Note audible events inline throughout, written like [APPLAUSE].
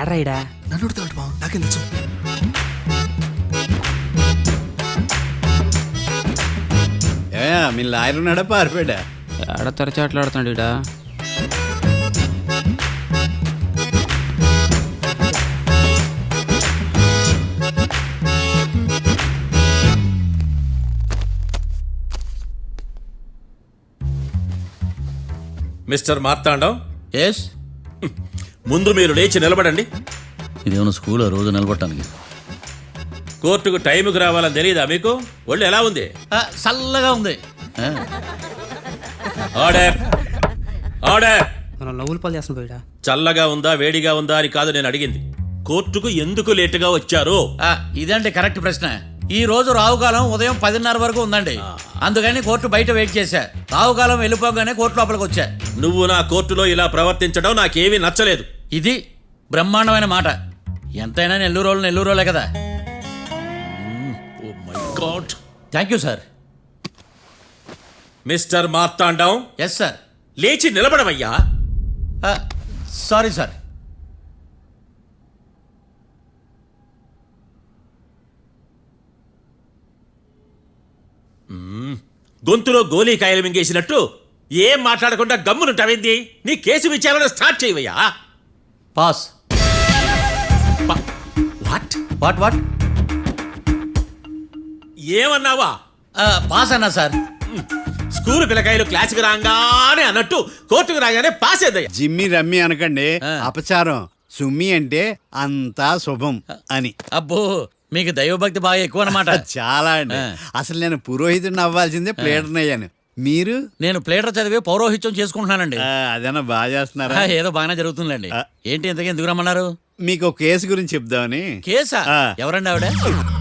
నన్ను అడుగుతాడు బావ నాకేం తెలుసు? ఏ మీ లాయర్ ఉన్నాడా పారిపోయాడా? ఏడ తెరచాట్లాడుతున్నాడు ఇడా మిస్టర్ మార్తాండం? ఎస్ ముందు మీరు లేచి నిలబడండి. ఇదేమన్నా స్కూల్ రోజు నిలబడటానికి? కోర్టుకు టైంకి రావాలని తెలియదా మీకు? ఒళ్ళు ఎలా ఉంది? చల్లగా ఉంది. ఆ, ఆర్డర్. ఆర్డర్. మనం లవ్వులు పాలు చేస్తున్న పోయిడా చల్లగా ఉందా వేడిగా ఉందా అని కాదు నేను అడిగింది. కోర్టుకు ఎందుకు లేటుగా వచ్చారు? ఆ, ఇదండి కరెక్ట్ ప్రశ్న. ఈ రోజు రావుకాలం ఉదయం పదిన్నర వరకు ఉందండి. అందుకని కోర్టు బయట వెయిట్ చేశా. రావుకాలం వెళ్ళిపోగానే కోర్టు లోపలికి వచ్చా. నువ్వు నా కోర్టులో ఇలా ప్రవర్తించడం నాకేమీ నచ్చలేదు. ఇది బ్రహ్మాండమైన మాట. ఎంతైనా నెల్లూరు రోజులు నెల్లూరు రోజులే కదా ఓ my god thank you sir mister Marthandam yes sir లేచి నిలబడవయ్యా. సారీ సార్ గొంతులో గోలీకాయలు మింగేసినట్టు ఏం మాట్లాడకుండా గమ్మునుంటావేంది? నీ కేసు విచారణ స్టార్ట్ చేయవయ్యా. పాస్. వాట్ వాట్ వాట్ ఏమన్నావా? పాస్ అన్నా సార్. స్కూల్ పిల్లకాయలు క్లాసుకు రాగానే అన్నట్టు కోర్టుకు రాగానే పాస్ అయ్యా జిమ్మి రమ్మి అనకండి. అపచారం. సుమ్మి అంటే అంతా శుభం అని. అబ్బో మీకు దైవభక్తి బాగా ఎక్కువ అన్నమాట చాలా అండి. అసలు నేను పురోహితుడిని అవ్వాల్సిందే ప్లేటర్ని అయ్యాను మీరు? నేను ప్లేటర్ చదివి పౌరోహిత్యం చేసుకుంటున్నానండి. ఆ, అదేనా బాగా చేస్తున్నారా? ఆ, ఏదో బాగానే జరుగుతుందండి. ఏంటి ఇంతకీ ఎందుకు రమ్మన్నారు? మీకు ఒక కేసు గురించి చెప్దామని. కేసా? ఆ. ఎవరండి ఆవిడ?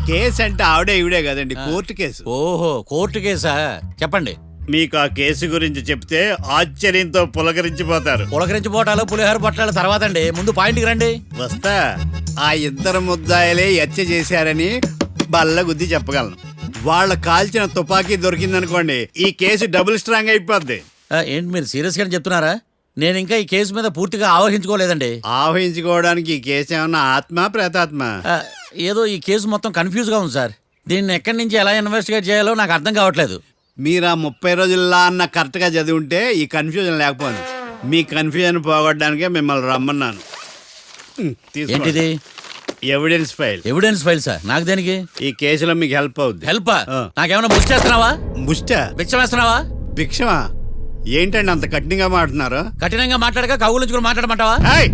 కేసు అంటే ఆవిడే ఈవిడే కదండి కోర్టు కేసు. ఓహో కోర్టు కేసా? చెప్పండి. మీకు ఆ కేసు గురించి చెప్తే ఆశ్చర్యంతో పులకరించిపోతారు. పులకరించి పోటాలు పులిహోర పొట్టాలు తర్వాత అండి ముందు పాయింట్కి రండి. వస్తా. ఆ ఇద్దరు ముద్దాయలే హత్య చేశారని బల్ల గుద్ది చెప్పగలను. వాళ్ళ కాల్చిన తుపాకీ దొరికిందనుకోండి ఈ కేసు డబుల్ స్ట్రాంగ్ అయిపోద్ది. ఆ, ఏంటి మీరు సీరియస్గా చెప్తున్నారా? నేను ఇంకా ఈ కేసు మీద పూర్తిగా ఆవహించుకోలేదండి. ఆవహించుకోవడానికి ఈ కేసు ఏమన్నా ఆత్మ ప్రేతాత్మ? ఆ, ఏదో ఈ కేసు మొత్తం కన్ఫ్యూజ్గా ఉంది సార్. దీన్ని ఎక్కడి నుంచి ఎలా ఇన్వెస్టిగేట్ చేయాలో నాకు అర్థం కావట్లేదు. మీరు ఆ ముప్పై రోజుల్లో అన్న కరెక్ట్గా చదివి ఉంటే ఈ కన్ఫ్యూజన్ లేకపోను. మీ కన్ఫ్యూజన్ పోగొట్టడానికే మిమ్మల్ని రమ్మన్నాను. తీసుకోండి. ఏంటిది? Evidence file evidence file sir నాకు దేనికి? ఈ కేసులో మీకు హెల్ప్ అవుద్ది. హెల్ప్ ఆ. నాకేమైనా బుక్ చేస్తున్నావా? ముష్ట బిచ్చం వేస్తున్నావా? భిక్షమా? ఏంటండి అంత కఠినంగా మాట్లాడుతున్నారు? కఠినంగా మాట్లాడక కవులుంచుకుని మాట్లాడమంటావా? ఏయ్!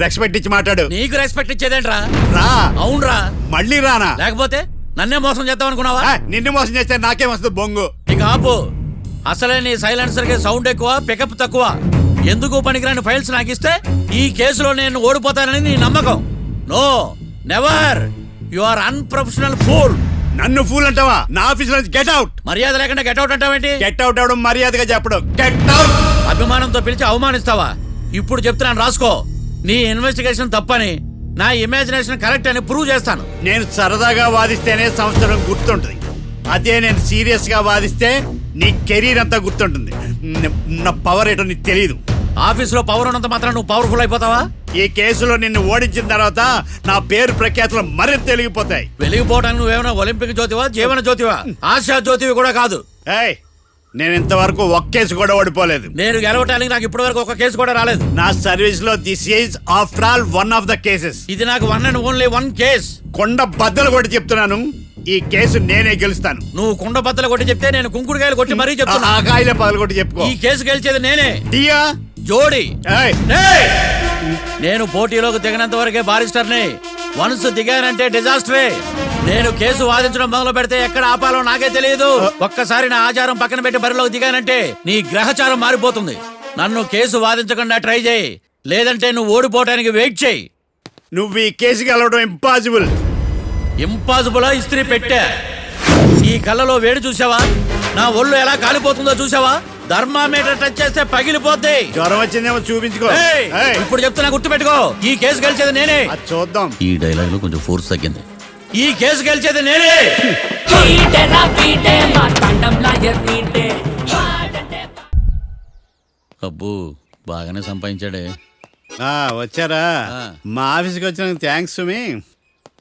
రెస్పెక్ట్ ఇచ్చి మాట్లాడు. నీకు రెస్పెక్ట్ ఇచ్చేదేంట్రా? రా. అవునరా. మళ్ళీ రానా? లేకపోతే నన్నే మోసం చేద్దాం అనుకున్నావా? ఏయ్, నిన్ను మోసం చేస్తే నాకేం వస్తుంది బొంగు? ఇక ఆపు. అసలే నీ సైలెన్సర్కి సౌండ్ ఎక్కువ పికప్ తక్కువ. ఎందుకు పనికిరాని ఫైల్స్ నాకు ఇస్తే ఈ కేసులో నేను ఓడిపోతానని నీ నమ్మకం. No never you are unprofessional fool నన్ను ఫూల్ అంటావా? నా ఆఫీస్ నుంచి గెట్ అవుట్ మర్యాద లేకుండా గెట్అవుట్ అంటావేంటి? గెట్ అవుట్ అవడం మర్యాదగా చెప్పడం. గెట్ అవుట్ అభిమానంతో పిలిచి అవమానిస్తావా? ఇప్పుడు చెప్తున్నాను రాసుకో. నీ ఇన్వెస్టిగేషన్ తప్పని నా ఇమాజినేషన్ కరెక్ట్ అని ప్రూవ్ చేస్తాను. నేను సరదాగా వాదిస్తేనే సంవత్సరం గుర్తుంటుంది. అదే నేను సీరియస్గా వాదిస్తే నీ కెరీర్ అంతా గుర్తుంటుంది. న- నా పవర్ ఏంటో నీకు తెలియదు ఆఫీసులో పవర్ ఉన్నంత మాత్రం నువ్వు పవర్ఫుల్ అయిపోతావా? ఈ కేసులో నిన్ను ఓడించిన తర్వాత నా పేరు ప్రఖ్యాతులు మరింత తెలిగిపోతాయి వెలిగిపోవడానికి నువ్వేమైనా ఒలింపిక్ జ్యోతివా జీవన జ్యోతివా? ఆశా జ్యోతివి కూడా కాదు. ఏయ్ నేను ఇంతవరకు ఒక్క కేసు కూడా ఓడిపోలేదు. నేను గెలవటానికి నాకు ఇప్పటివరకు ఒక కేసు కూడా రాలేదు. నా సర్వీస్లో this is after all one of the cases. ఇది నాకు one and only one case. కొండ బద్దలు కూడా చెప్తున్నాను. ఈ కేసు నేనే గెలుస్తాను. నువ్వు కుండ బద్దలు కొట్టి చెప్తే నేను కుంకుడుకాయలు కొట్టి మరీ చెప్తున్నా. ఆ కాయలే పగలు కూడా చెప్పుకో. ఈ కేసు గెలిచేది నేనే. దియా. జోడి. ఏయ్. ఏయ్! నేను పోటీలోకి దిగినంత వరకే బారిస్టర్ని. వన్స్ దిగానంటే డిజాస్టరే. నేను కేసు వాదించడం మొదలు పెడితే ఎక్కడ ఆపాలో నాకే తెలియదు. ఒక్కసారి నా ఆచారం పక్కన పెట్టి బరిలోకి దిగానంటే నీ గ్రహచారం మారిపోతుంది. నన్ను కేసు వాదించకుండా ట్రై చేయి. లేదంటే నువ్వు ఓడిపోవటానికి వెయిట్ చేయి. నువ్వు ఈ కేసు గెలవడం ఇంపాసిబుల్. ఇంపాసిబుల్ ఇస్త్రీ పెట్టా. ఈ కళ్ళలో వేడి చూసావా నా ఒళ్ళు ఎలా కాలిపోతుందో చూసావా ధర్మామీటర్ టచ్ చేస్తే పగిలిపోద్ది. జ్వరం వచ్చిందేమో చూపించుకో. ఏయ్! ఏయ్, ఇప్పుడు చెప్తున్నా గుర్తుపెట్టుకో. ఈ కేసు గెలిచేది నేనే. అది చూద్దాం. ఈ డైలాగ్లో కొంచెం ఫోర్స్ తగ్గింది. ఈ కేసు గెలిచేది నేనే. పీటే పీటే. వాడంటే అబ్బో బాగానే సంపాదించాడే. ఆ, వచ్చారా? ఆ. మా ఆఫీస్కి వచ్చిన థ్యాంక్స్ సుమి.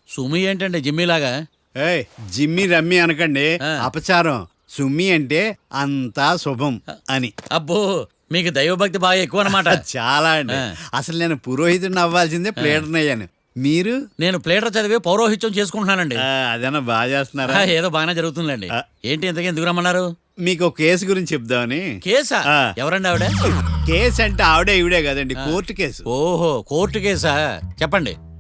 సుమి ఏంటండి జిమ్మీలాగా? ఏయ్ జిమ్మి రమ్మి అనకండి. ఆ. అపచారం. సుమి అంటే అంతా శుభం అని. అబ్బో మీకు దైవభక్తి బాగా ఎక్కువ అనమాట [LAUGHS] చాలా అండి. అసలు నేను పురోహితుడిని అవ్వాల్సిందే ప్లేటర్ని అయ్యాను మీరు? నేను ప్లేటర్ చదివి పౌరోహిత్యం చేసుకుంటున్నానండి. అదేనా బాగా చేస్తున్నారా? ఏదో బాగానే జరుగుతుందండి. ఏంటి ఇంతకీ ఎందుకు రమ్మన్నారు? మీకు ఒక కేసు గురించి చెప్దామని. కేసా. ఎవరండి ఆవిడ? కేసు అంటే ఆవిడే ఈవిడే కదండి కోర్టు కేసు. ఓహో కోర్టు కేసా? చెప్పండి.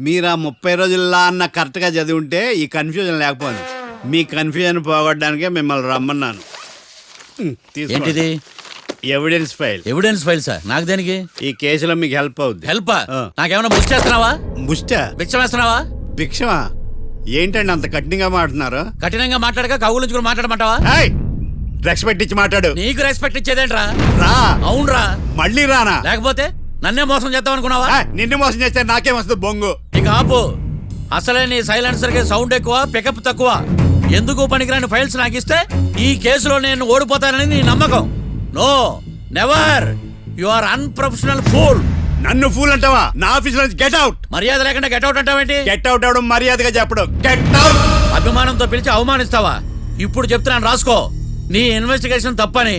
మీరు ఆ ముప్పై రోజుల్లో అన్న కరెక్ట్గా చదివి ఉంటే ఈ కన్ఫ్యూజన్ లేకపోయింది మీ కన్ఫ్యూజన్ పోగొట్టడానికే మిమ్మల్ని రమ్మన్నాను. తీసుకోండి. ఏంటిది? Evidence file evidence file sir నాకు దేనికి? ఈ కేసులో మీకు హెల్ప్ అవుద్ది. హెల్ప్ ఆ. నాకేమైనా బుక్ చేస్తున్నావా? ముష్ట భిక్షం వేస్తున్నావా భిక్షమా? ఏంటండి అంత కఠినంగా మాట్లాడుతున్నారు? కఠినంగా మాట్లాడక కవులుంచుకుని మాట్లాడమంటావా? ఏయ్! డ్రగ్స్ పెట్టించి మాట్లాడు. నీకు రెస్పెక్ట్ ఇచ్చేదేంట్రా? రా. అవునరా. మళ్ళీ రానా? లేకపోతే నన్నే మోసం చేద్దాం అనుకున్నావా నిన్ను మోసం చేస్తే నాకేం వస్తుంది బొంగు. ఇక ఆపు. అసలే నీ సైలెన్సర్కి సౌండ్ ఎక్కువ పికప్ తక్కువ. ఎందుకు పనికిరాని ఫైల్స్ నాకు ఇస్తే ఈ కేసులో నేను ఓడిపోతానని నీ నమ్మకం. No never you are unprofessional fool నన్ను ఫూల్ అంటావా? నా ఆఫీస్ నుంచి గెట్ అవుట్ మర్యాద లేకుండా గెట్అవుట్ అంటావేంటి గెట్ అవుట్ అవడం మర్యాదగా చెప్పడం. గెట్ అవుట్ అభిమానంతో పిలిచి అవమానిస్తావా? ఇప్పుడు చెప్తున్నాను రాసుకో. నీ ఇన్వెస్టిగేషన్ తప్పని.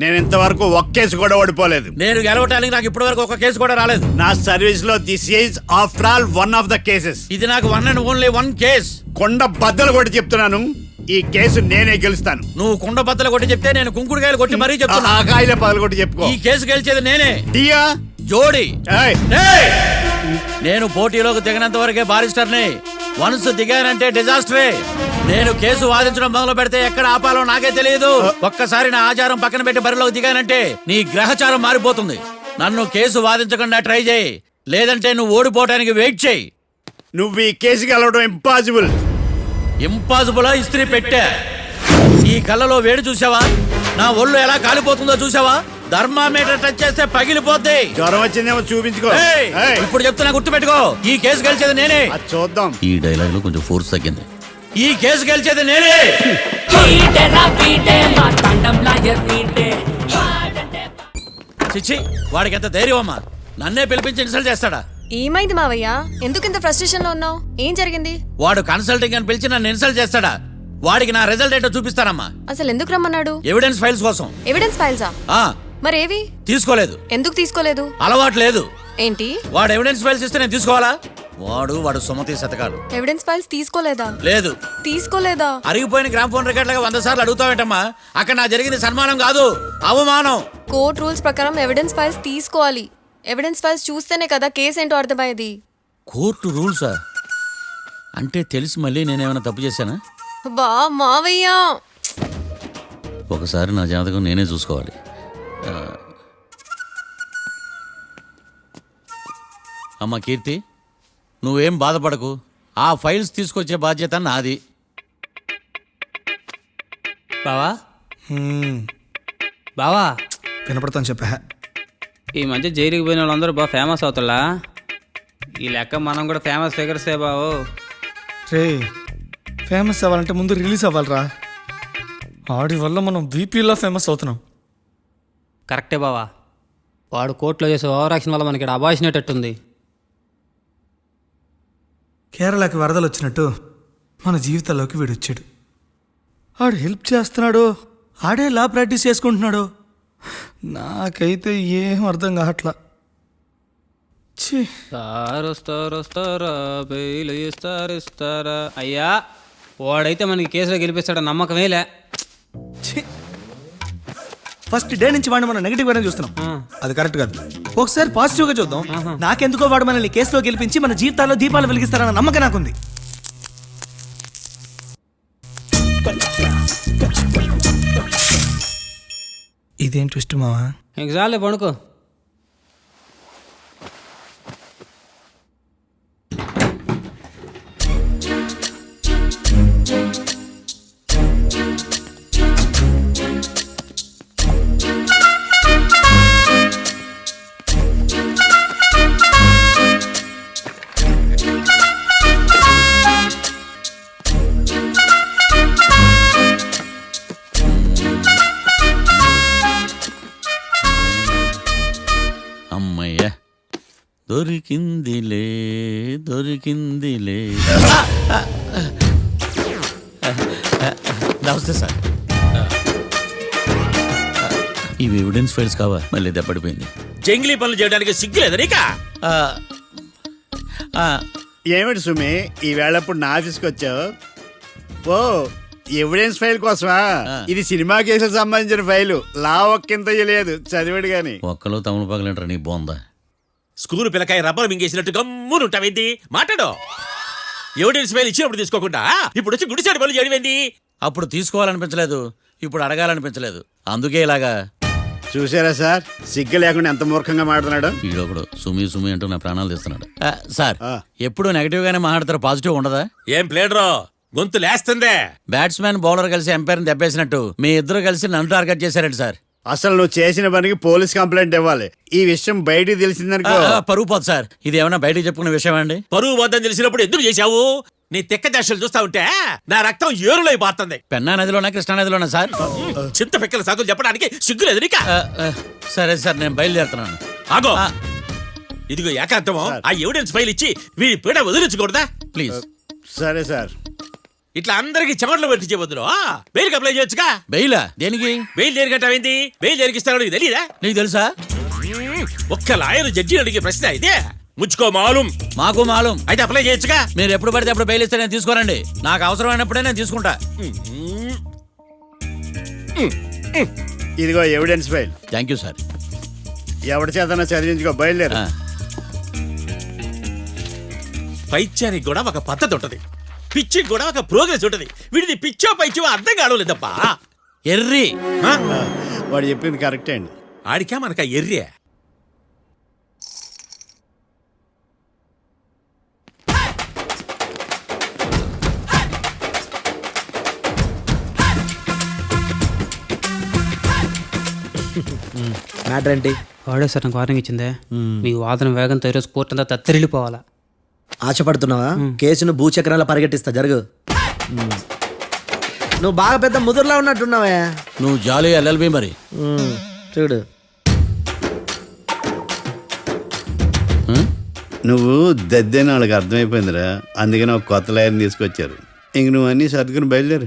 నేను ఇంతవరకు ఒక్క కేసు కూడా ఓడిపోలేదు. నేను గెలవటానికి నాకు ఇప్పటివరకు ఒక కేసు కూడా రాలేదు. నా సర్వీస్లో this is after all one of the cases. ఇది నాకు one and only one case. కొండ బద్దలు కూడా చెప్తున్నాను. ఈ కేసు నేనే గెలుస్తాను. నువ్వు కుండ బద్దలు కొట్టి చెప్తే నేను కుంకుడుకాయలు కొట్టి మరీ చెప్తున్నా. ఆ కాయల పదలు కూడా చెప్పుకో. ఈ కేసు గెలిచేది నేనే. డియా జోడి. ఏయ్. ఏయ్! నేను పోటీలోకి దిగినంత వరకే బారిస్టర్ని. వన్స్ దిగానంటే డిజాస్టరే. నేను కేసు వాదించడం మొదలు పెడితే ఎక్కడ ఆపాలో నాకే తెలియదు. ఒక్కసారి నా ఆచారం పక్కన పెట్టి బరిలోకి దిగానంటే నీ గ్రహచారం మారిపోతుంది. నన్ను కేసు వాదించకుండా ట్రై చేయి. లేదంటే నువ్వు ఓడిపోవటానికి వెయిట్ చేయి. నువ్వు ఈ కేసు గెలవడం ఇంపాసిబుల్. ఇంపాసిబుల్ ఇస్త్రీ పెట్టా. ఈ కళ్ళలో వేడి చూసావా నా ఒళ్ళు ఎలా కాలిపోతుందో చూసావా థర్మామీటర్ టచ్ చేస్తే పగిలిపోద్ది. జ్వరం వచ్చిందేమో చూపించుకో. ఏయ్! ఏయ్, ఇప్పుడు చెప్తున్నా గుర్తుపెట్టుకో. ఈ కేసు గెలిచేది నేనే. అది చూద్దాం. ఈ డైలాగ్లో కొంచెం ఫోర్స్ తగ్గింది. ఈ కేసు గెలిచేది నేనే. చిచ్చి వాడికి ఎంత ధైర్యం అమ్మా. నన్నే పిలిపించి ఇన్సల్ట్ చేస్తాడా? ఏమైంది మావయ్య? ఎందుకు ఇంత ఫ్రస్ట్రేషన్లో ఉన్నావు? ఏం జరిగింది? వాడు కన్సల్టింగ్ అని పిలిచి నన్ను ఇన్సల్ట్ చేస్తాడా? వాడికి నా రిజల్ట్ ఏంటో చూపిస్తానమ్మా. అసలు ఎందుకు రమ్మన్నాడు? ఎవిడెన్స్ ఫైల్స్ కోసం. ఎవిడెన్స్ ఫైల్సా? ఆ. మరేవి? తీసుకోలేదు. ఎందుకు తీసుకోలేదు? అలవాటు లేదు. ఏంటి? వాడు ఎవిడెన్స్ ఫైల్స్ ఇస్తే నేను తీసుకోవాలా? వాడు వాడు సుమతి శతకాలు. ఎవిడెన్స్ ఫైల్స్ తీసుకోలేదా? లేదు. తీసుకోలేదా? అరిగిపోయిన గ్రామ్ ఫోన్ రికార్డులుగా వంద సార్లు అడుగుతావేంటమ్మా? అక్కడ నా జరిగింది సన్మానం కాదు. అవమానం. కోర్ట్ రూల్స్ ప్రకారం ఎవిడెన్స్ ఫైల్స్ తీసుకోవాలి. ఎవిడెన్స్ ఫైల్స్ చూస్తేనే కదా కేసు ఏంటో అర్థమయ్యేది. కోర్టు రూల్సా అంటే తెలిసి మళ్ళీ నేనేమైనా తప్పు చేశానా? బా మావయ్య! ఒకసారి నా జాతకం నేనే చూసుకోవాలి. అమ్మ కీర్తి నువ్వేం బాధపడకు. ఆ ఫైల్స్ తీసుకొచ్చే బాధ్యత నాది. బావా? బావా? వినపడతాను చెప్పా. ఈ మధ్య జైలుకి పోయిన వాళ్ళందరూ బాగా ఫేమస్ అవుతారా ఈ లెక్క మనం కూడా ఫేమస్ ఫిగర్సే బావు. రే ఫేమస్ అవ్వాలంటే ముందు రిలీజ్ అవ్వాలిరా. ఆడి వల్ల మనం బీపీలో ఫేమస్ అవుతున్నాం. కరెక్టే బావా. వాడు కోర్టులో చేసే ఓవర్ యాక్షన్ వల్ల మనకి అబాయిసినట్టుంది కేరళకి వరదలు వచ్చినట్టు మన జీవితాల్లోకి వీడు వచ్చాడు. ఆడు హెల్ప్ చేస్తున్నాడు ఆడే లా ప్రాక్టీస్ చేసుకుంటున్నాడు నాకైతే ఏం అర్థం కావట్లా. ఛీ. సారు వస్తారు వస్తారా బెయిల్ ఇస్తారు ఇస్తారా అయ్యా వాడైతే మనకి కేసులో గెలిపిస్తాడ నమ్మకమేలే ఫస్ట్ డే నుంచి వాడిని మనం నెగిటివ్ గానే చూస్తున్నాం. అది కరెక్ట్ కాదు. ఒకసారి పాజిటివ్గా చూద్దాం నాకెందుకో వాడు మనల్ని కేసులో గెలిపించి మన జీవితాల్లో దీపాలు వెలిగిస్తారన్న నమ్మకం నాకుంది. ఇదేం ట్విస్ట్ మావా? ఇంక చాలే పడుకో. దొరికిందిలే దొరికిందిలే. నమస్తే సార్. ఇవి ఎవిడెన్స్ ఫైల్స్ కావా? మళ్ళీ దెబ్బడిపోయింది. జంగిలీ పనులు చేయడానికి సిగ్గులేదు నీకా? ఆ, ఆ, ఏమిటి సుమి ఈ వేళప్పుడు నా ఆఫీస్కి వచ్చావు? ఓ ఎవిడెన్స్ ఫైల్ కోసమా. ఇది సినిమా కేసులకు సంబంధించిన ఫైలు లా ఒక్కింత లేదు చదివాడు గాని. ఒక్కలో తమను పగలంటారు నీ బోందా? స్కూల్ పిల్లకాయ రబ్బర్ మింగేసినట్టు గమ్మునుంటావేంది మాట్లాడు. ఎవిడెన్స్ ఫైల్ ఇచ్చినప్పుడు తీసుకోకుండా ఇప్పుడు వచ్చి గుడిసాడు పనులు చేయడం అప్పుడు తీసుకోవాలనిపించలేదు ఇప్పుడు అడగాలనిపించలేదు. అందుకే ఇలాగా. చూసారా సార్? సిగ్గు లేకుండా ఎంత మూర్ఖంగా మాట్లాడుతున్నాడు? వీడొకడు సుమి సుమి అంటూ నా ప్రాణాలు తీస్తున్నాడు. ఆ, సార్ ఆ. ఎప్పుడు నెగిటివ్ గానే మాట్లాడతారు పాజిటివ్ ఉండదా? ఏం ప్లేడరో గొంతు లేస్తుందే. బ్యాట్స్మెన్ బౌలర్ కలిసి ఎంపైర్ని దెబ్బేసినట్టు మీ ఇద్దరు కలిసి నన్ను టార్గెట్ చేశారండి సార్. అసలు నువ్వు చేసిన పనికి పోలీస్ కంప్లైంట్ ఇవ్వాలి. ఈ విషయం బయటికి తెలిసిందనుకో. పరువు పోదు సార్. ఇది ఏమైనా బయటకు చెప్పుకునే విషయం అండి? పరువు వద్దని తెలిసినప్పుడు ఎందుకు చేశావు? నీ తెక్క దశలు చూస్తా ఉంటే నా రక్తం ఏరులై పారుతుంది. పెన్నా నదిలోనా కృష్ణా నదిలోనా సార్? చింత పిక్కల సాకులు చెప్పడానికి సిగ్గులేదు నీకా? సరే సార్ నేను బయలుదేరుతున్నాను. ఆగో. ఇదిగో ఏకాంతమో ఆ ఎవిడెన్స్ ఫైల్ ఇచ్చి వీడి పీడ వదిలించకూడదా? ప్లీజ్. సరే సార్. ఇట్లా అందరికి చెమటలు పెట్టించే బదులు బెయిల్ అప్లై చేయొచ్చుగా? బెయిలా? దేనికి? బెయిల్ దేనికంటావేంది బెయిల్ దేనికిస్తాడో నీకు తెలియదా నీకు తెలుసా? ఒక్క లాయర్ జడ్జి అడిగే ప్రశ్న ఇదే. ముచ్చుకో మాలూం. మాకు మాలూం. అయితే అప్లై చేయొచ్చుగా? మీరు ఎప్పుడు పడితే అప్పుడు బెయిల్ ఇస్తే నేను తీసుకోనండి. నాకు అవసరమైనప్పుడే నేను తీసుకుంటా. ఇదిగో evidence file thank you sir ఎవరి చేతనా చదివించుకో బయలుదేరు. పైత్యానికి కూడా ఒక పద్ధతి ఉంటది. పిచ్చికి కూడా ఒక ప్రోగ్రెస్ ఉంటది. వీడిది పిచ్చో పైచో అర్థం కావలేదప్పా ఎర్రి? వాడు చెప్పింది కరెక్టే అండి. ఆడికా మనక ఎర్రే మ్యాటర్ ఏంటి? వాడే సార్ నాకు వార్నింగ్ ఇచ్చిందే. మీ వాదన వేగంతో ఈరోజు కోర్టు అంతా తత్తరిల్లిపోవాలా. ఆశపడుతున్నావా? కేసును భూచక్రాల పరిగెట్టిస్తా జరుగు. నువ్వు బాగా పెద్ద ముదురులా ఉన్నట్టున్నావే. నువ్వు జాలి ఎల్ఎల్బి మరి. చూడు? నువ్వు దద్దని వాళ్ళకి అర్థమైపోయిందిరా. అందుకని ఒక కొత్త లాయర్ని తీసుకొచ్చారు. ఇంక నువ్వు అన్నీ సర్దుకుని బయలుదేరు.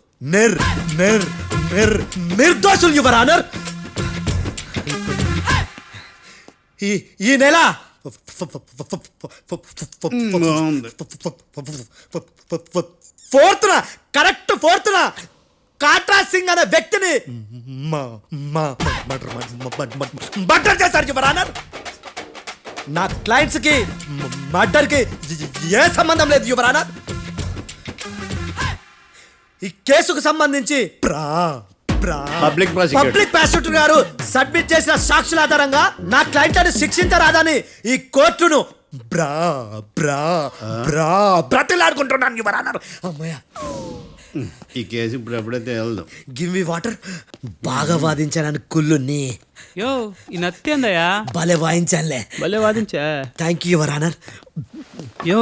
నిర్ నిర్ నిర్ నిర్దోషులు యువర్ ఆనర్. ఈ ఈ నెల. ఫోర్త్ ఫోర్త్న కరెక్ట్ ఫోర్త్న. కాట్రా సింగ్ అనే వ్యక్తిని మర్డర్ చేశారు యువర్ ఆనర్. నా క్లయింట్స్కి మర్డర్కి ఏ సంబంధం లేదు యువరానా ఈ కేసుకు సంబంధించి ప్రా ప్రా. Public prosecutor. పబ్లిక్ ప్రాసిక్యూటర్ గారు సబ్మిట్ చేసిన సాక్షుల ఆధారంగా నా క్లయింట్ అని శిక్షించరాదని ఈ కోర్టును బ్రా బ్రా బ్రా బ్రతిలాడుకుంటున్నాను యువరానర్ అమ్మయ్య. ఈ కేసు ఇప్పుడు ఎప్పుడే తేలదు. గివ్ మీ వాటర్ బాగా వాదించానని కుళ్ళుని యో ఈ నత్తేందయ్యా భలే వాయించానులే. భలే వాదించా. Thank you your honour. యో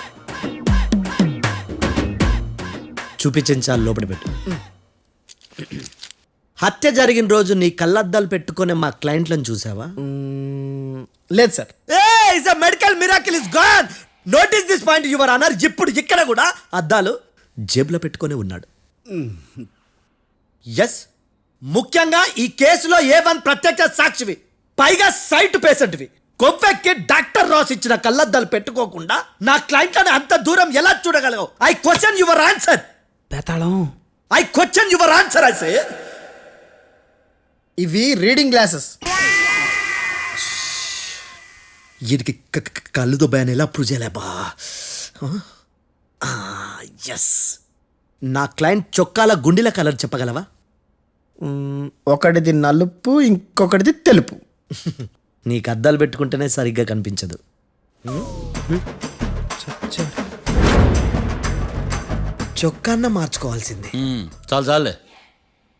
చూపించాలి లోపల పెట్టు. హత్య జరిగిన రోజు నీ కళ్ళద్దాలు పెట్టుకునే మా క్లయింట్లను చూసావా? లేదు sir. Is a medical miracle is gone. Notice this point your అన్నారు ఇప్పుడు ఇక్కడ కూడా అద్దాలు జేబులో పెట్టుకొని ఉన్నాడు. ఎస్ ముఖ్యంగా ఈ కేసులో ఏ వన్ ప్రత్యక్ష సాక్షివి. పైగా సైట్ పేషెంట్వి. కొవ్వెక్కి డాక్టర్ రాస్ ఇచ్చిన కళ్ళద్దాలు పెట్టుకోకుండా నా క్లయింట్లను అంత దూరం ఎలా చూడగలవు? I question your answer బేతాళం I question your answer I say ఇవి రీడింగ్ గ్లాసెస్ వీటికి కళ్ళు దుబ్బాయని ఎలా ప్రూవ్ చేయలేబా ఎస్ నా క్లయింట్ చొక్కాల గుండెల కలర్ చెప్పగలవా? ఒకటిది నలుపు ఇంకొకటిది తెలుపు. [LAUGHS] నీకు అద్దాలు పెట్టుకుంటేనే సరిగ్గా కనిపించదు. చొక్కాన్న మార్చుకోవాల్సింది. చాలు చాలులే.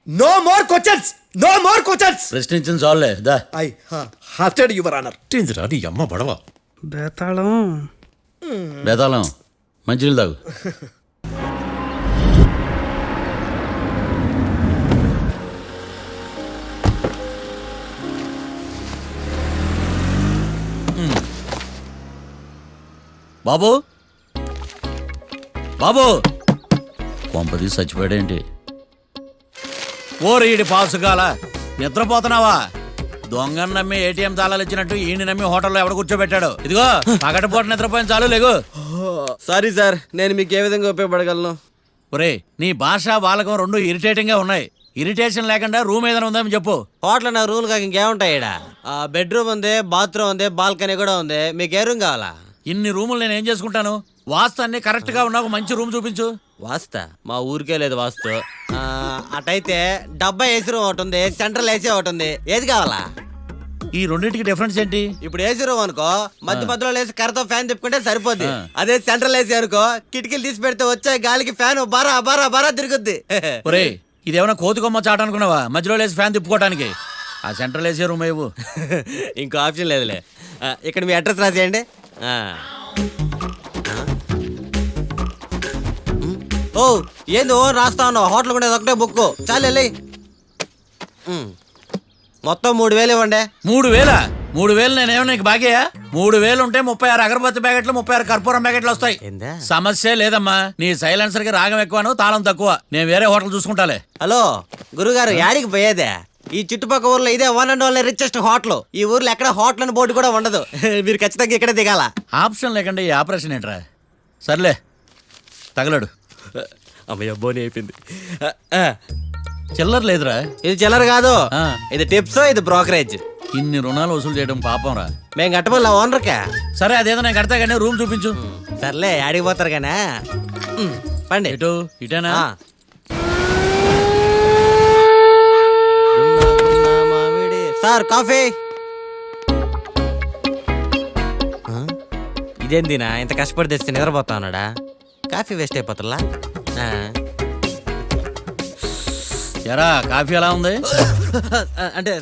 No more questions no more questions ప్రశ్నించిన చాలులే. దా. ఐ హార్టెడ్ యువర్ ఆనర్ ఏందిరా నీ అమ్మ బడవ బేతాళం. బేతాళం. మంచినీళ్ళు తాగు. బాబు? బాబు? కొంపది చచ్చిపోయాడేంటి? ఓరీడి పాసుగాల నిద్రపోతున్నావా? దొంగను నమ్మి ఏటీఎం తాళాలు ఇచ్చినట్టు ఈయన నమ్మి హోటల్లో ఎవడ కూర్చోబెట్టాడు? ఇదిగో పగటిపూట నిద్రపోయిన చాలు లేగు. సారీ సార్ నేను మీకు ఏ విధంగా ఉపయోగపడగలను? ఒరే నీ భాష బాలకం రెండు ఇరిటేటింగ్గా ఉన్నాయి. ఇరిటేషన్ లేకుండా రూమ్ ఏదైనా ఉందని చెప్పు. హోటల్ నా రూల్ కాక ఇంకేముంటాయి బెడ్రూమ్ ఉంది బాత్రూమ్ ఉంది బాల్కనీ కూడా ఉంది. మీకు ఏ రూమ్ కావాలా? ఇన్ని రూములు నేను ఏం చేసుకుంటాను? వాస్తు అన్ని కరెక్ట్గా ఉన్నా ఒక మంచి రూమ్ చూపించు. వాస్తా? మా ఊరికే లేదు వాస్తు. అటైతే డబ్బా ఏసీ రూమ్ ఒకటి ఉంది సెంట్రల్ ఏసీ ఒకటి ఉంది. ఏది కావాలా? ఈ రెండింటికి డిఫరెన్స్ ఏంటి? ఇప్పుడు ఏసీ రూమ్ అనుకో మధ్య మధ్యలో లేసి కర్రతో ఫ్యాన్ తిప్పుకుంటే సరిపోద్ది. అదే సెంట్రల్ ఏసీ అనుకో కిటికీలు తీసి పెడితే వచ్చే గాలికి ఫ్యాన్ బారా బారా బారా తిరుగుద్ది. ఒరే ఇదేమైనా కోతి కొమ్మ చాట అనుకున్నావా? మధ్యలో లేసి ఫ్యాన్ తిప్పుకోవడానికి ఆ సెంట్రల్ ఏసీ రూమ్ ఇవ్వు. [LAUGHS] ఇంకో ఆప్షన్ లేదులే. ఇక్కడ మీ అడ్రస్ రాసేయండి. ఓ ఏంది ఓ రాస్తా ఉన్నావు. హోటల్ కూడా ఒకటే బుక్. చాలు వెళ్ళి. మొత్తం మూడు వేలు ఇవ్వండి. మూడు వేల? మూడు వేలు నేనేమో నీకు బాగేయా మూడు వేలు ఉంటే ముప్పై ఆరు అగరబత్తి ప్యాకెట్లు ముప్పై ఆరు కర్పూరం ప్యాకెట్లు వస్తాయి. ఏందా? సమస్య లేదమ్మా. నీ సైలెన్సర్కి రాగం ఎక్కువను తాళం తక్కువ. నేను వేరే హోటల్ చూసుకుంటాలే. హలో గురుగారు యాడికి పోయేదే? ఈ చుట్టుపక్కల ఊర్లో ఇదే one and only richest hotel ఈ ఊర్లో ఎక్కడ హోటల్ అని బోర్డు కూడా ఉండదు. [LAUGHS] మీరు ఖచ్చితంగా ఇక్కడే దిగాల? ఆప్షన్ లేకుండా ఈ ఆపరేషన్ ఏంట్రా? సర్లే తగలడు. అమ్మయ్య బోని అయిపోయింది. చిల్లర లేదురా. ఇది చిల్లర కాదు. ఆ. ఇది టిప్స్ ఇది బ్రోకరేజ్. ఇన్ని రుణాలు వసూలు చేయడం పాపం రా. మేము కట్టబోలే ఓనర్కా. సరే అదేదో నేను కడతా కానీ రూమ్ చూపించు. సర్లే ఆడికి పోతారు కానీ. పండి. ఎటు ఇటేనా? ఆ. గున్న గున్న మామిడి. Sir coffee. ఆ? ఇదేందినా? ఇంత కష్టపడి తెస్తే నిద్రపోతా ఉన్నాడా కాఫీ వేస్ట్ అయిపోతుందా. ఎరా కాఫీ ఎలా ఉంది? అంటే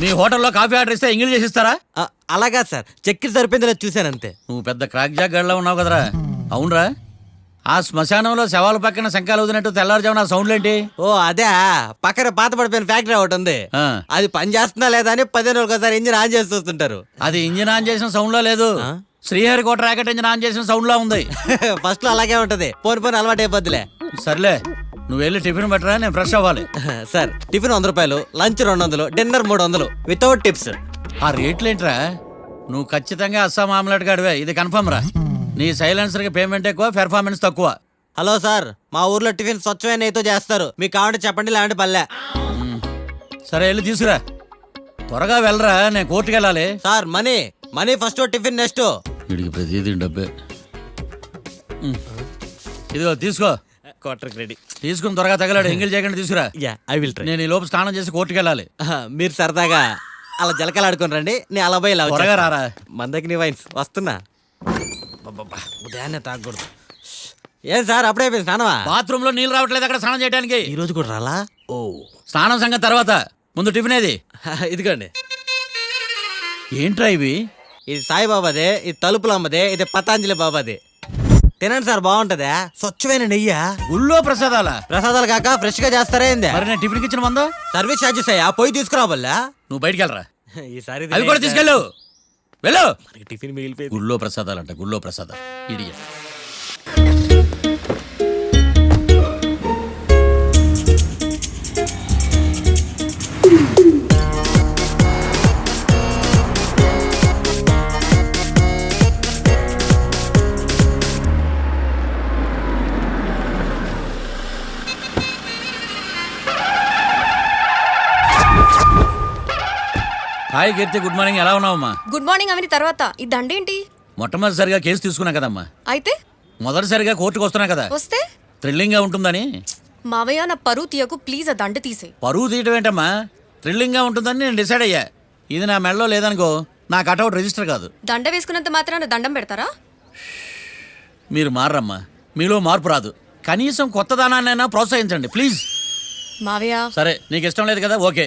మీ హోటల్లో కాఫీ ఆర్డర్ ఇస్తే ఎంగిల్ చేసి ఇస్తారా ఆ, అలాగా సార్. చక్కెర సరిపోయింది లేదు చూశాను అంతే. నువ్వు పెద్ద క్రాక్ జాక్ గడిలో ఉన్నావు కదరా. అవునరా. ఆ శ్మశానంలో శవాల పక్కన శంకాలు వదినట్టు తెల్లారుజామున సౌండ్లు ఏంటి ఓ అదే పక్కన పాత పడిపోయిన ఫ్యాక్టరీ ఒకటి ఉంది. అది పని చేస్తుందా లేదా అని పదిహేను ఒకసారి ఇంజిన్ ఆన్ చేసి చూస్తుంటారు. అది ఇంజిన్ ఆన్ చేసిన సౌండ్లో లేదు. శ్రీహరికోట రాకెట్ ఇంజిన్ ఆన్ చేసిన సౌండ్లో ఉంది. [LAUGHS] ఫస్ట్లో అలాగే ఉంటది. పోని పోని అలవాటు అయిపోద్దిలే. సర్లే నువ్వు వెళ్ళి టిఫిన్ పెట్టరా నేను ఫ్రెష్ అవ్వాలి. [LAUGHS] సార్ టిఫిన్ వంద రూపాయలు లంచ్ రెండు వందలు డిన్నర్ మూడు వందలు వితౌట్ టిప్స్ ఆ రేట్లేంట్రా నువ్వు ఖచ్చితంగా అస్సాం ఆమ్లెట్ గాడివే ఇది కన్ఫర్మ్ రా. నీ సైలెన్సర్కి పేమెంట్ ఎక్కువ పెర్ఫార్మెన్స్ తక్కువ. హలో సార్ మా ఊర్లో టిఫిన్ స్వచ్ఛమైన నెయ్యితో చేస్తారు. మీకు కావాలంటే చెప్పండి లేదంటే పల్లె. సరే వెళ్ళి తీసుకురా. త్వరగా వెళ్ళరా నేను కోర్టుకి వెళ్ళాలి. Sir money money first tiffin next వీడికి ప్రతిదీ డబ్బే. ఇదిగో తీసుకో. క్వార్టర్ రెడీ తీసుకుని త్వరగా తగలాడు ఎంగిల్ చేయకుండా తీసుకురా. యా ఐ విల్ ట్రై నేను ఈ లోపు స్నానం చేసి కోర్టుకి వెళ్ళాలి. మీరు సరదాగా అలా జలకలాడుకుని రండి నేను అలా పోయి ఇలా త్వరగా. రారా. మందకి నీ వైన్స్ వస్తున్నా. అబ్బబ్బబ్బా, ఉదయాన్నే తాగకూడదు. ఏం సార్ అప్పుడే అయిపోయింది స్నానమా? బాత్రూమ్లో నీళ్ళు రావట్లేదు అక్కడ స్నానం చేయడానికి ఈ రోజు కూడా రాలా? ఓ. స్నానం సంగతి తర్వాత ముందు టిఫిన్ ఏది? ఇదిగోండి. ఏంట్రా ఇవి? ఇది సాయిబాబాదే ఇది తలుపులు అమ్మదే ఇది పతాంజలి బాబాదే తినండి సార్ బాగుంటదా. స్వచ్ఛమైన నెయ్యా? గుళ్ళో ప్రసాదాలా? ప్రసాదాలు కాక ఫ్రెష్గా చేస్తారా ఏంది? మరి నేను టిఫిన్కి ఇచ్చిన మందా? సర్వీస్ ఛార్జెస్ అయ్యా? పోయి తీసుకురాబల్లా నువ్వు బయటికి వెళ్ళరా. ఈసారి అవి కూడా తీసుకెళ్ళు. వెళ్ళు. టిఫిన్ మిగిలిపోయింది. గుళ్ళో ప్రసాదాలంట గుళ్ళో ప్రసాదాలు. ఇడియ హాయ్ కీర్తి గుడ్ మార్నింగ్. ఎలా ఉన్నావమ్మా? గుడ్ మార్నింగ్ అవని తర్వాత. ఈ దండేంటి? మొట్టమొదటిసారిగా కేసు తీసుకున్నా కదమ్మా. అయితే? మొదటిసారిగా కోర్టుకు వస్తున్నా కదా. వస్తే? థ్రిల్లింగ్గా ఉంటుందని. మావయ్య నా పరువు తీయకు ప్లీజ్ ఆ దండ తీసే పరువు తీయటం ఏంటమ్మా? థ్రిల్లింగ్గా ఉంటుందని నేను డిసైడ్ అయ్యా. ఇది నా మెడలో లేదనుకో నా కటౌట్ రిజిస్టర్ కాదు. దండ వేసుకున్నంత మాత్రాన దండం పెడతారా? మీరు మారమ్మా మీలో మార్పు రాదు. కనీసం కొత్త దానాన్నైనా ప్రోత్సహించండి ప్లీజ్. మావయ్య. సరే నీకు ఇష్టం లేదు కదా ఓకే.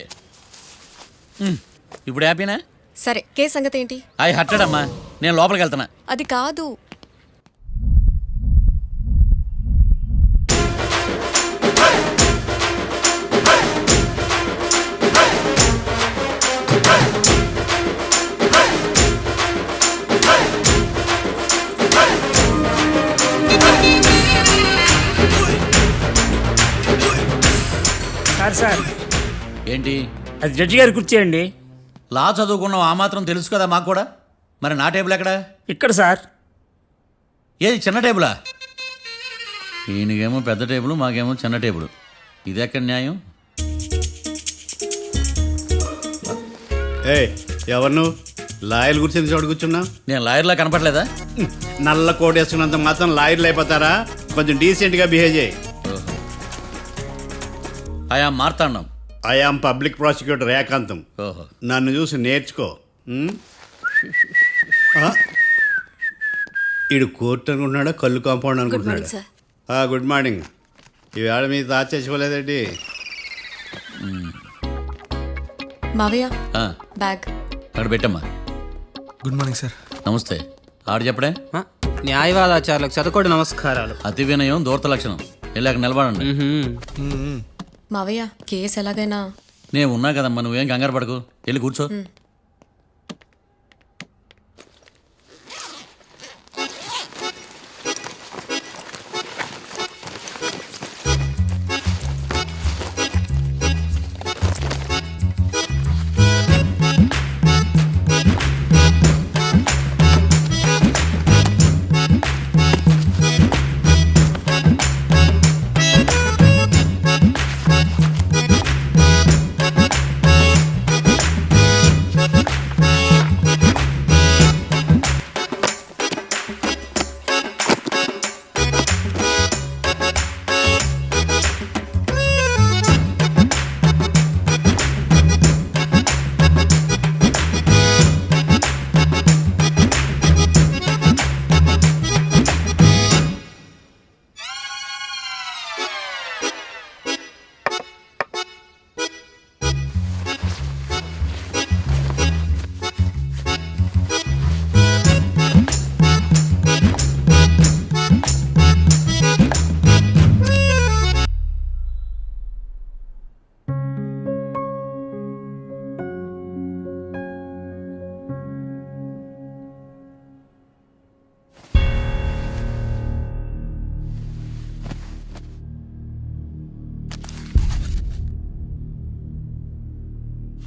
ఇప్పుడు హ్యాపీనా? సరే కేసు సంగతి ఏంటి ఐ హర్టెడ్ అమ్మా నేను లోపలికి వెళ్తున్నా. అది కాదు. Sir sir. ఏంటి? అది జడ్జి గారి కుర్చీ అండి. లా చదువుకున్నావు ఆ మాత్రం తెలుసు కదా మాకు కూడా. మరి నా టేబుల్ ఎక్కడ? ఇక్కడ సార్. ఏది చిన్న టేబులా? ఈయనకేమో పెద్ద టేబుల్ మాకేమో చిన్న టేబుల్. ఇది ఎక్కడ న్యాయం? ఏ ఎవరు నువ్వు? లాయర్ కూర్చుని చోటు కూర్చున్నా నేను లాయర్లా కనపడలేదా? నల్ల కోట్ వేసుకున్నంత మాత్రం లాయర్లు అయిపోతారా? కొంచెం డీసెంట్గా బిహేవ్ చేయి. ఆయా మార్తాండం. ఐఆమ్ పబ్లిక్ ప్రాసిక్యూటర్ ఏకాంతం ఓహో. నన్ను చూసి నేర్చుకో. ఉమ్? ఆ? ఈడు కోర్టు అనుకుంటున్నాడా? కళ్ళు కాంపౌండ్ మార్నింగ్ అనుకుంటున్నాడా? సార్ ఆ, గుడ్ మార్నింగ్ ఈవేళ మీ తాత చేసుకోలేదండి మావయ్య ఆ, బ్యాగ్. అక్కడ పెట్టమ్మా. గుడ్ మార్నింగ్ సార్ నమస్తే. ఆడు చెప్పడే? ఆ, న్యాయవాదాచారులకు చదువుకోండి నమస్కారాలు. అతి వినయం దూరత లక్షణం. వెళ్ళాక నిలబడండి. మావయ్య కేసు ఎలాగైనా? నేను ఉన్నా కదమ్మా నువ్వేం కంగారు పడకు. వెళ్ళి కూర్చో.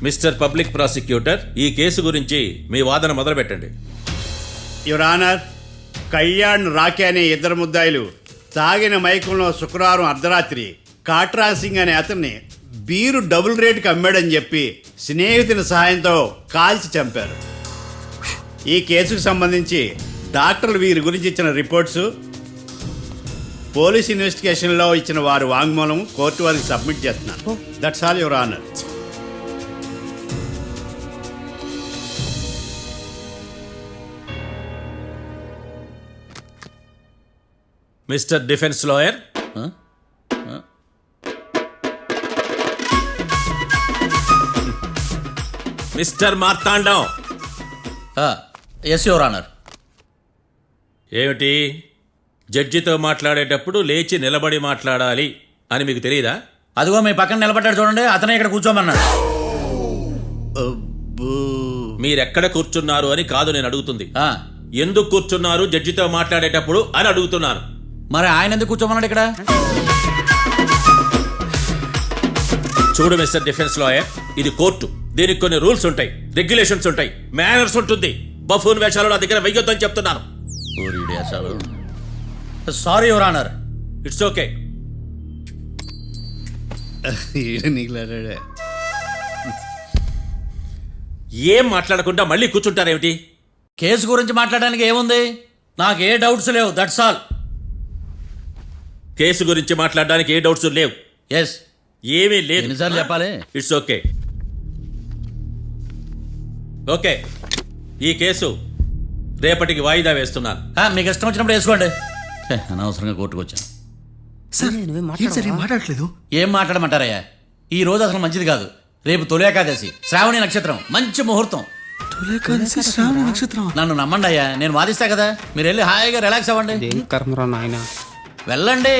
మిస్టర్ పబ్లిక్ ప్రాసిక్యూటర్ ఈ కేసు గురించి మీ వాదన మొదలు పెట్టండి యువర్ ఆనర్ కళ్యాణ్ రాకే అనే ఇద్దరు ముద్దాయిలు తాగిన మైకంలో శుక్రవారం అర్ధరాత్రి కాట్రా సింగ్ అనే అతన్ని బీరు డబుల్ రేటుకి అమ్మాడని చెప్పి స్నేహితుని సహాయంతో కాల్చి చంపారు. ఈ కేసుకు సంబంధించి డాక్టర్లు వీరి గురించి ఇచ్చిన రిపోర్ట్స్ పోలీస్ ఇన్వెస్టిగేషన్లో ఇచ్చిన వారి వాంగ్మూలం కోర్టు వారికి సబ్మిట్ చేస్తున్నాను that's all your honour. Mister defence lawyer? Mister Marthandam. Yes your honour ఏమిటి? జడ్జితో మాట్లాడేటప్పుడు లేచి నిలబడి మాట్లాడాలి అని మీకు తెలియదా అదిగో మీ పక్కన నిలబడ్డాడు చూడండి అతనే ఇక్కడ కూర్చోమన్నాడు. మీరెక్కడ కూర్చున్నారు అని కాదు నేను అడుగుతుంది. ఎందుకు కూర్చున్నారు జడ్జితో మాట్లాడేటప్పుడు అని అడుగుతున్నాను. మరి ఆయన ఎందుకు కూర్చోమన్నాడు ఇక్కడ? చూడు మిస్టర్ డిఫెన్స్ లాయర్ ఇది కోర్టు. దీనికి కొన్ని రూల్స్ ఉంటాయి రెగ్యులేషన్స్ ఉంటాయి మేనర్స్ ఉంటుంది. బఫూన్ వేషాలు నా దగ్గర వెయ్యొద్దని చెప్తున్నాను. Sorry your honour it's okay ఏం మాట్లాడకుండా మళ్ళీ కూర్చుంటారేమిటి? కేసు గురించి మాట్లాడడానికి ఏముంది? నాకు ఏ డౌట్స్ లేవు దట్స్ ఆల్ కేసు గురించి మాట్లాడడానికి ఏ డౌట్స్ లేవు. ఎస్ ఏమీ లేదు. ఎన్నిసార్లు చెప్పాలి? ఇట్స్ ఓకే ఓకే ఈ కేసు రేపటికి వాయిదా వేస్తున్నాను ఆ, మీకు ఇష్టం వచ్చినప్పుడు వేసుకోండి. అనవసరంగా కోర్టుకు వచ్చాను సార్ ఏంటి సార్ ఏం మాట్లాడట్లేదు? ఏం మాట్లాడమంటారయ్యా? ఈ రోజు అసలు మంచిది కాదు. రేపు తొలి ఏకాదశి శ్రావణి నక్షత్రం మంచి ముహూర్తం. శ్రావణ నక్షత్రం నన్ను నమ్మండి అయ్యా నేను వాదిస్తా కదా. మీరు వెళ్ళి హాయిగా రిలాక్స్ అవ్వండి. దేని కర్మరా నాయన? వెళ్ళండి.